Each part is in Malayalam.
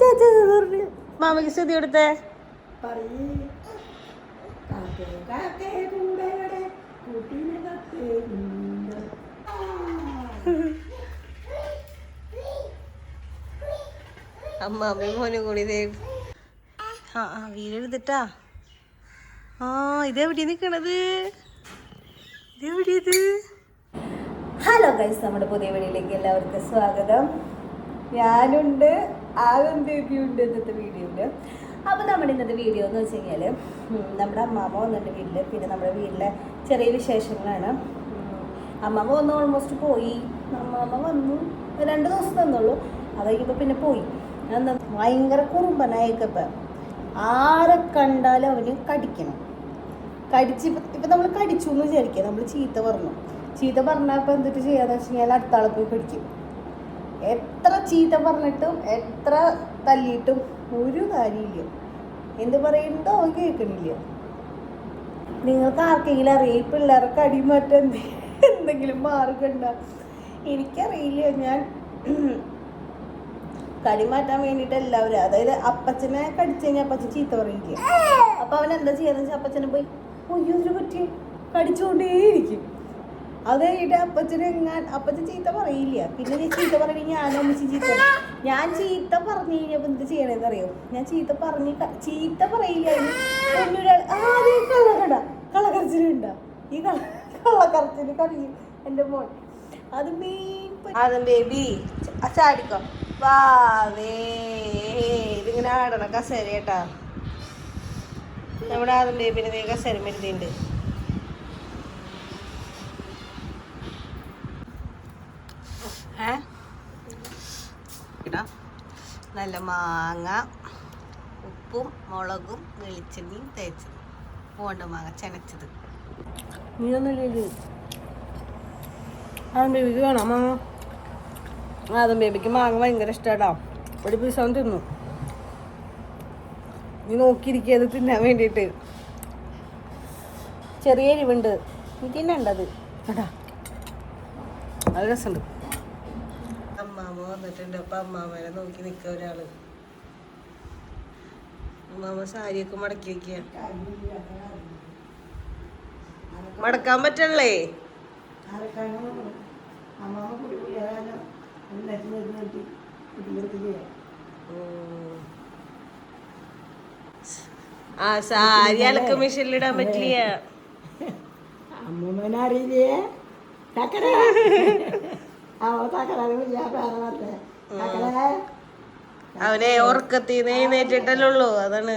തത്തേരുണ്ട്. മോനും കൂടി ആ വീടെടുത്തിട്ടാ ആ ഇതെവിടെയാ നിക്കണത്? ഇതെവിടെയത്? ഹലോ ഗൈസ് നമ്മുടെ പുതിയ വീടിലേക്ക് എല്ലാവർക്കും സ്വാഗതം. ഞാനുണ്ട് ആകും ഉണ്ട് ഇന്നത്തെ വീഡിയോയിൽ. അപ്പോൾ നമ്മുടെ ഇന്നത്തെ വീഡിയോ എന്ന് വെച്ച് കഴിഞ്ഞാൽ നമ്മുടെ അമ്മാമ്മ വന്നിട്ട് വീട്ടിൽ പിന്നെ നമ്മുടെ വീട്ടിലെ ചെറിയ വിശേഷങ്ങളാണ്. അമ്മാമ്മ വന്ന് ഓൾമോസ്റ്റ് പോയി. അമ്മാമ്മ വന്നു. രണ്ട് ദിവസം തന്നുള്ളൂ അത് പിന്നെ പോയി. എന്താ ഭയങ്കര കുറുമ്പനായിക്കപ്പം ആരെ കണ്ടാലും അവന് കടിക്കണം. കടിച്ച് ഇപ്പം നമ്മൾ കടിച്ചു എന്ന് വിചാരിക്കുക നമ്മൾ ചീത്ത പറഞ്ഞു. ചീത്ത പറഞ്ഞാൽ ഇപ്പം എന്തിട്ട് ചെയ്യാന്ന് വെച്ച് കഴിഞ്ഞാൽ അടുത്താളെ പോയി കടിക്കും. എത്ര ചീത്ത പറഞ്ഞിട്ടും എത്ര തല്ലിയിട്ടും ഒരു കാര്യമില്ല. എന്ത് പറയുന്നുണ്ടോ അവൻ കേൾക്കണില്ല. നിങ്ങൾക്ക് ആർക്കെങ്കിലും അറിയാം പിള്ളേർക്ക് അടിമാറ്റം എന്തെങ്കിലും മാറുകണ്ട എനിക്കറിയില്ല. ഞാൻ കടി മാറ്റാൻ വേണ്ടിയിട്ട് എല്ലാവരും അതായത് അപ്പച്ചനെ കടിച്ചു കഴിഞ്ഞാൽ അപ്പച്ചൻ ചീത്ത പറയില്ല? അപ്പൊ അവൻ എന്താ ചെയ്യാന്ന് വെച്ചാൽ അപ്പച്ചനെ പോയി ഒരു പറ്റി കടിച്ചുകൊണ്ടേയിരിക്കും. അത് കഴിഞ്ഞിട്ട് അപ്പച്ചന് എങ്ങാൻ അപ്പച്ചൻ ചീത്ത പറയില്ല. പിന്നെ നീ ചീത്ത പറയണെങ്കിൽ ഞാൻ ഒന്നിച്ച് ചീത്ത ഞാൻ ചീത്ത പറഞ്ഞു കഴിഞ്ഞപ്പോൾ എന്ത് ചെയ്യണേന്ന് അറിയോ ഞാൻ ചീത്ത പറഞ്ഞ് ചീത്ത പറയില്ല. അതിന് ഒന്നൊരാൾ ആദ്യം കള്ളകട കള്ളക്കരച്ചിലുണ്ടാ ഈ കള്ള കള്ളക്കരച്ചിൽ കറിയും എന്റെ മോൻ. അത് മെയിൻ ആദം ബേബി ചാടിക്കോ വാവേ ഇതിങ്ങനെ ആടണം കസേര നമ്മുടെ ആദം ബേബിന് കസേര മെരുതിണ്ട് ഏ? ഇടാം. നല്ല മാങ്ങ ഉപ്പും മുളകും വെളിച്ചെണ്ണയും തേച്ചത്. പോണ്ട മാങ്ങ ചെനച്ചത്. നീയൊന്നുമില്ലേ ആദം ബേബിക്ക് വേണം മാങ്ങ ആദം ബേബിക്ക് മാങ്ങ ഭയങ്കര ഇഷ്ടാ ഒരു പീസ് അവൻ തിന്നു. നീ നോക്കിയിരിക്കുക അത് തിന്നാൻ വേണ്ടിയിട്ട്. ചെറിയ എരിവുണ്ട്. നീ തിന്നണ്ടത് കേട്ടാ. നല്ല രസമുണ്ട്. വന്നിട്ടുണ്ട്. അപ്പൊ അമ്മാമ്മനെ നോക്കി നിൽക്ക ഒരാൾ. അമ്മാമ സാരിയൊക്കെ മടക്കി വെക്കുക മടക്കാൻ പറ്റണല്ലേ? ആ സാരി അലക്ക മെഷീനിലിടാൻ പറ്റില്ല. അമ്മൂമ്മനെ അറിയില്ലേ? അവനെ ഉറക്കത്തിന്ന് എഴുന്നേറ്റിട്ടല്ലേ ഉള്ളൂ അതാണ്.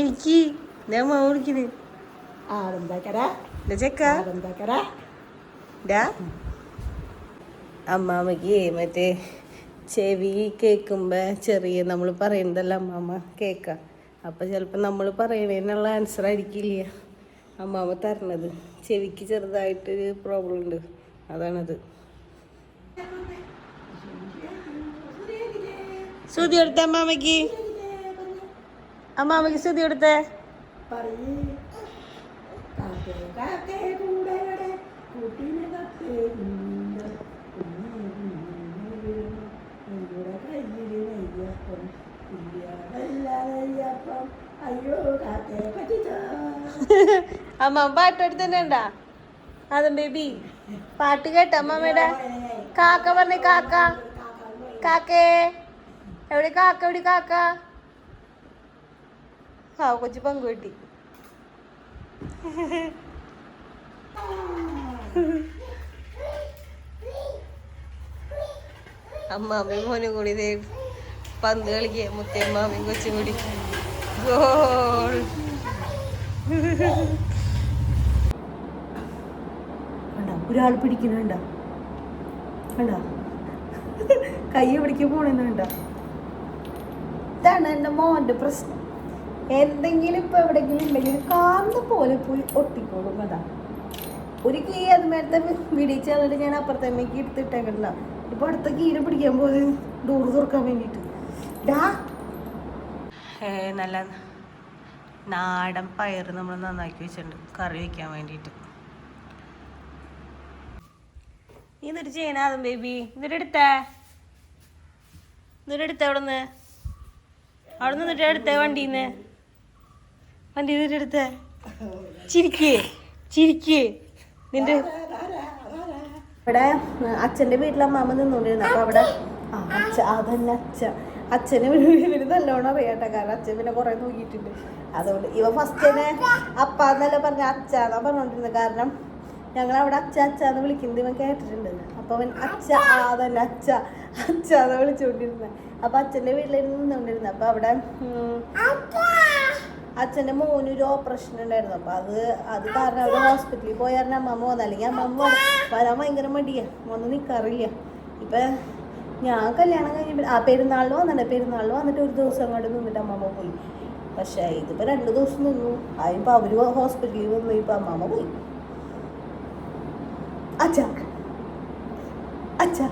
എനിക്ക് ഞാൻ മാവ് വിളിക്കുന്നത് അമ്മാമ്മക്ക് മറ്റേ ചെവി കേൾക്കുമ്പോൾ ചെറിയ നമ്മൾ പറയുന്നതല്ല അമ്മാമ്മ കേൾക്കാം. അപ്പം ചിലപ്പോൾ നമ്മൾ പറയണതിനുള്ള ആൻസർ ആയിരിക്കില്ല. അമ്മാമ്മ തരണത്. ചെവിക്ക് ചെറുതായിട്ടൊരു പ്രോബ്ലം ഉണ്ട്. അതാണത്. ശ്രുതി കൊടുത്ത അമ്മാമ്മക്ക് അമ്മാമ്മക്ക് ശ്രുതി കൊടുത്തേ. അയ്യോ കാത്തേ പറ്റിച്ചോ? അമ്മ പാട്ട് എടുത്തന്നെ ഉണ്ടാ അതും ബേബി. പാട്ട് കേട്ട അമ്മമ്മയുടെ കാക്ക പറഞ്ഞ കാക്ക. കാക്കേ. എവിടെ കാക്ക എവിടെ കാക്ക? ആ കൊച്ചു പങ്കു കിട്ടി. അമ്മാമ്മയും മോനും കൂടി പന്ത് കളിക്കുക മുത്തേ അമ്മാമ്മയും കൊച്ചും കൂടി. ഗോൾ കണ്ട ഒരാൾ പിടിക്കുന്നുണ്ട കണ്ട? കൈ പിടിക്കാൻ പോണെന്നുണ്ട ഇതാണ് എന്റെ മോന്റെ പ്രശ്നം. എന്തെങ്കിലും ഇപ്പൊ എവിടെങ്കിലും ഉണ്ടെങ്കിൽ കാന്ത പോലെ പോയി ഒട്ടിക്കോളും അതാ. ഒരു കീ അത് മേലത്തെ വിടിച്ച് തന്നിട്ട് ഞാൻ അപ്പുറത്തെ എടുത്തിട്ടേക്കണ്ട ഇപ്പൊ അടുത്ത കീര പിടിക്കാൻ പോയി ഡോറ് തുറക്കാൻ വേണ്ടിയിട്ട്. ഡാ. നല്ല നാടൻ പയർ നമ്മൾ നന്നാക്കി വെച്ചിട്ടുണ്ട്. കറി വെക്കാൻ വേണ്ടിയിട്ട്. നീ എന്നിട്ട് ചെയ്യണാതും ബേബി എന്നിട്ട് എടുത്തേ? എന്നിട്ട് എടുത്തേ അവിടെ നിന്ന് എടുത്തേ വണ്ടിന്ന്? വണ്ടി എന്നിട്ട് എടുത്തേ? ചിരിക്കേ ചിരിക്കേ. നിന്റെ ഇവിടെ അച്ഛന്റെ വീട്ടിൽ അമ്മാമ്മ നിന്നുകൊണ്ടിരുന്നു അപ്പൊ അവിടെ അതന്നെ അച്ഛ. അച്ഛന് ഇവർ നല്ലോണം അറിയാട്ടെ. കാരണം അച്ഛൻ പിന്നെ കൊറേ നോക്കിയിട്ടുണ്ട്. അതുകൊണ്ട് ഇവ ഫസ്റ്റ് തന്നെ അപ്പാന്നല്ല പറഞ്ഞ അച്ഛന്നാ പറഞ്ഞോണ്ടിരുന്നത് കാരണം ഞങ്ങൾ അവിടെ അച്ഛ അച്ഛന്ന് വിളിക്കുന്നത് ഇവൻ കേട്ടിട്ടുണ്ട്. അപ്പൊ അവൻ അച്ഛ അതല്ല അച്ഛ അച്ഛ എന്ന് വിളിച്ചുകൊണ്ടിരുന്നത് അപ്പൊ അച്ഛന്റെ വീട്ടിലിരുന്ന് നിന്നുകൊണ്ടിരുന്നത് അപ്പൊ അവിടെ അച്ഛന്റെ അച്ഛന്റെ മോന് ഒരു ഓപ്പറേഷൻ ഉണ്ടായിരുന്നു. അപ്പോൾ അത് അത് കാരണം അവിടെ ഹോസ്പിറ്റലിൽ പോയായിരുന്നു അമ്മമ്മ വന്നു. അല്ലെങ്കിൽ അമ്മമ്മ വര- വരാൻ ഭയങ്കര മടിയാ. വന്ന് നിൽക്കാറില്ല ഇപ്പം ഞാൻ കല്യാണം കഴിഞ്ഞ ആ പെരുന്നാളിൽ വന്നിട്ട് പെരുന്നാളിൽ വന്നിട്ട് ഒരു ദിവസം അങ്ങോട്ട് നിന്നിട്ട് അമ്മമ്മ പോയി. പക്ഷേ ഇതിപ്പോൾ രണ്ട് ദിവസം നിന്നു. അതിപ്പോൾ അവർ ഹോസ്പിറ്റലിൽ വന്നു. ഇപ്പൊ അമ്മമ്മ പോയി. അച്ഛാ. അച്ഛാ.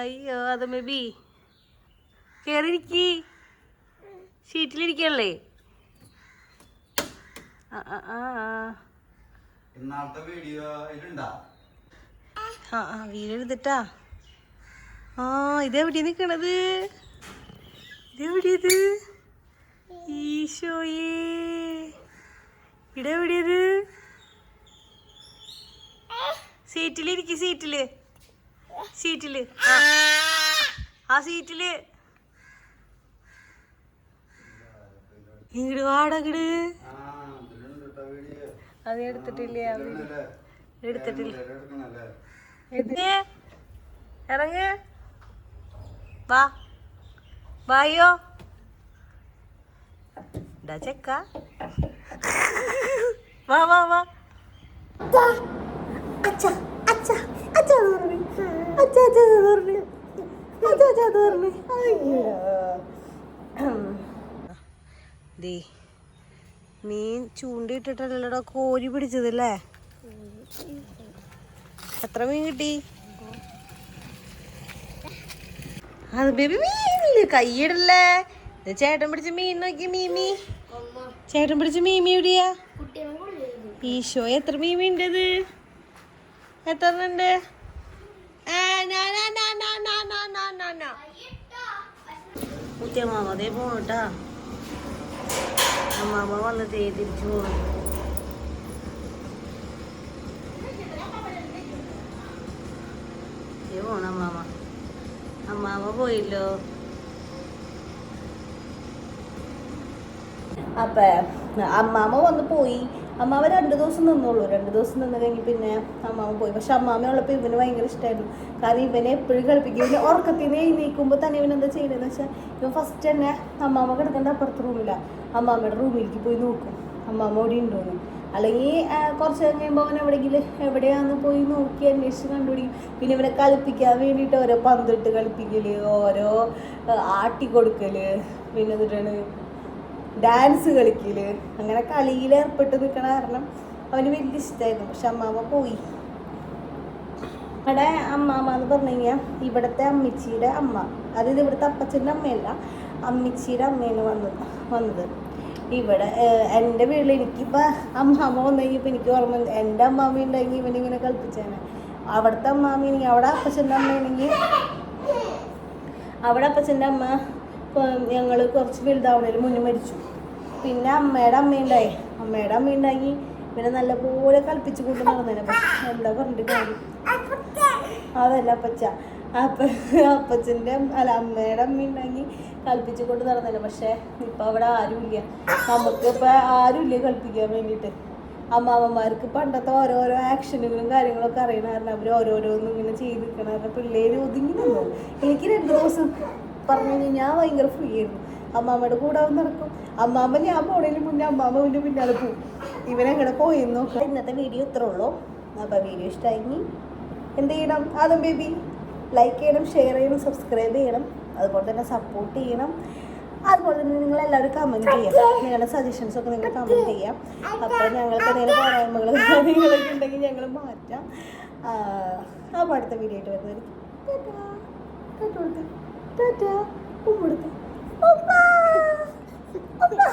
അയ്യോ അത് ബേബി കയറിയിരിക്കേ സീറ്റിലിരിക്കല്ലേ ആ ആ ആ. ആ. ഇന്നാളത്തെ വീഡിയോ ഇതിലുണ്ടാ? ആ ആ വീടെടുത്തിട്ടാ ആ ഇതെവിടെയാ നിക്കണത്? ഇതെവിടെയത് ഈശോയേ. ഇടെവിടെയത് സീറ്റിലിരിക്ക് സീറ്റിൽ. സീറ്റിൽ. ആ. ആ സീറ്റിൽ. ഇങ്ങട് വാടകട് അത് എടുത്തിട്ടില്ല? എടുത്തിട്ടില്ല? ഇറങ്ങ്. വാ. വായോ. ഇടാ ചെക്ക. വാ വാ വാ. ദേ നീ ചൂണ്ടിട്ടിട്ടല്ലടോ കോരി പിടിച്ചതല്ലേ? എത്ര മീൻ കിട്ടി? അത് ബേബി മീനില്ല കൈയിടല്ലേ? ചേട്ടൻ പിടിച്ച മീൻ നോക്കി മീമി. ചേട്ടൻ പിടിച്ച മീമി എവിടെയാ? ഈശോ എത്ര മീമി ഉണ്ട് ഇത് എത്ര ഉണ്ട് മുത്തിയമ്മാമ അതേ പോണട്ടാ. അമ്മാമ്മ വന്നിട്ടേ തിരിച്ചു പോണു. പോണു അമ്മാമ്മ. അമ്മാമ്മ പോയില്ലോ. അപ്പൊ അമ്മാമ്മ വന്ന് പോയി. അമ്മാവ് രണ്ടു ദിവസം നിന്നുള്ളൂ രണ്ടു ദിവസം നിന്ന് കഴിഞ്ഞ് പിന്നെ അമ്മാവ് പോയി. പക്ഷെ അമ്മാമ്മ ഉള്ളപ്പോൾ ഇവന് ഭയങ്കര ഇഷ്ടമായിരുന്നു കാരണം ഇവനെ എപ്പോഴും കളിപ്പിക്കും. ഇവന് ഉറക്കത്തിന് എഴുന്നേക്കുമ്പോൾ തന്നെ ഇവൻ എന്താ ചെയ്യുന്നതെന്ന് വെച്ചാൽ ഇവൻ ഫസ്റ്റ് തന്നെ അമ്മാമ്മ കിടക്കേണ്ട അപ്പുറത്ത് റൂമില്ല അമ്മാമ്മയുടെ റൂമിലേക്ക് പോയി നോക്കും. അമ്മാമ്മ അവിടെ ഉണ്ടോന്ന്. അല്ലെങ്കിൽ കുറച്ച് കഴിയുമ്പോൾ അവൻ എവിടെയെങ്കിലും എവിടെയാന്ന് പോയി നോക്കി അന്വേഷിച്ച് കണ്ടുപിടിക്കും. പിന്നെ ഇവനെ കളിപ്പിക്കാൻ വേണ്ടിയിട്ട് ഓരോ പന്തിട്ട് കളിപ്പിക്കൽ ഓരോ ആട്ടി കൊടുക്കൽ. പിന്നെ എന്നിട്ടാണ് ഡാൻസ് കളിക്കൽ അങ്ങനെ കളിയിൽ ഏർപ്പെട്ട് നിൽക്കണ കാരണം അവന് വലിയ ഇഷ്ടമായിരുന്നു പക്ഷെ അമ്മാമ്മ പോയി. ഇവിടെ അമ്മാമ്മ എന്ന് പറഞ്ഞു കഴിഞ്ഞാൽ ഇവിടുത്തെ അമ്മച്ചിയുടെ അമ്മ. അതായത് ഇവിടുത്തെ അപ്പച്ചന്റെ അമ്മയല്ല അമ്മച്ചിയുടെ അമ്മയാണ് വന്നത് വന്നത്. ഇവിടെ എന്റെ വീട്ടിൽ എനിക്കിപ്പോൾ അമ്മാമ്മ വന്നു കഴിഞ്ഞപ്പോൾ എനിക്ക് ഓർമ്മ. എന്റെ അമ്മാമ്മ ഉണ്ടെങ്കിൽ ഇവനിങ്ങനെ കളിപ്പിച്ചേനെ. അവിടുത്തെ അമ്മാമ്മയാണെങ്കിൽ അവിടെ അപ്പച്ചന്റെ അമ്മയാണെങ്കിൽ അവിടെ അപ്പച്ചന്റെ അമ്മ ഞങ്ങൾ കുറച്ച് വലുതാവണേലും മുന്നേ മരിച്ചു. പിന്നെ അമ്മയുടെ അമ്മയുണ്ടായി. അമ്മയുടെ അമ്മ പിന്നെ നല്ലപോലെ കളിപ്പിച്ച് കൊണ്ട് നടന്നേനെ. പക്ഷെ എന്താ പറഞ്ഞിട്ട് കാര്യം? അതല്ല അപ്പച്ച. അപ്പ അപ്പച്ചന്റെ അല്ല അമ്മയുടെ അമ്മ ഉണ്ടാക്കി കളിപ്പിച്ച് കൊണ്ട് നടന്നില്ല പക്ഷെ ഇപ്പം അവിടെ ആരുമില്ല. നമുക്ക് ഇപ്പം ആരുമില്ല കളിപ്പിക്കാൻ വേണ്ടിയിട്ട്. അമ്മാമ്മമാർക്ക് പണ്ടത്തെ ഓരോരോ ആക്ഷനുകളും കാര്യങ്ങളൊക്കെ അറിയണ കാരണം അവർ ഓരോരോന്നും ഇങ്ങനെ ചെയ്ത് നിൽക്കണ കാരണം പിള്ളേര് ഒതുങ്ങി നിന്നു. എനിക്ക് രണ്ട് ദിവസം പറഞ്ഞു കഴിഞ്ഞാൽ ഞാൻ ഭയങ്കര ഫ്രീ ആയിരുന്നു. അമ്മാമ്മയുടെ കൂടെ നടക്കും. അമ്മാമ്മ ഞാൻ പോണേലും മുന്നേ അമ്മാമ്മ മുന്നേ പിന്നാലെ പോകും ഇവനങ്ങനെ പോയിരുന്നു ഇന്നത്തെ വീഡിയോ ഇത്രേ ഉള്ളൂ. അപ്പോൾ വീഡിയോ ഇഷ്ടമായി എന്ത് ചെയ്യണം? ആദം ബേബി ലൈക്ക് ചെയ്യണം ഷെയർ ചെയ്യണം സബ്സ്ക്രൈബ് ചെയ്യണം. അതുപോലെ തന്നെ സപ്പോർട്ട് ചെയ്യണം. അതുപോലെ തന്നെ നിങ്ങൾ എല്ലാവരും കമന്റ് ചെയ്യാം. നിങ്ങളുടെ സജഷൻസ് ഒക്കെ നിങ്ങൾ കമന്റ് ചെയ്യാം. അപ്പോൾ ഞങ്ങൾക്ക് എന്തെങ്കിലും പോരായ്മകൾ കാര്യങ്ങളൊക്കെ ഉണ്ടെങ്കിൽ ഞങ്ങൾ മാറ്റാം. അപ്പോൾ അടുത്ത വീഡിയോ ആയിട്ട് വരുന്നത് ടാറ്റാ. ടാറ്റ ടാറ്റാ. 엄마! 엄마!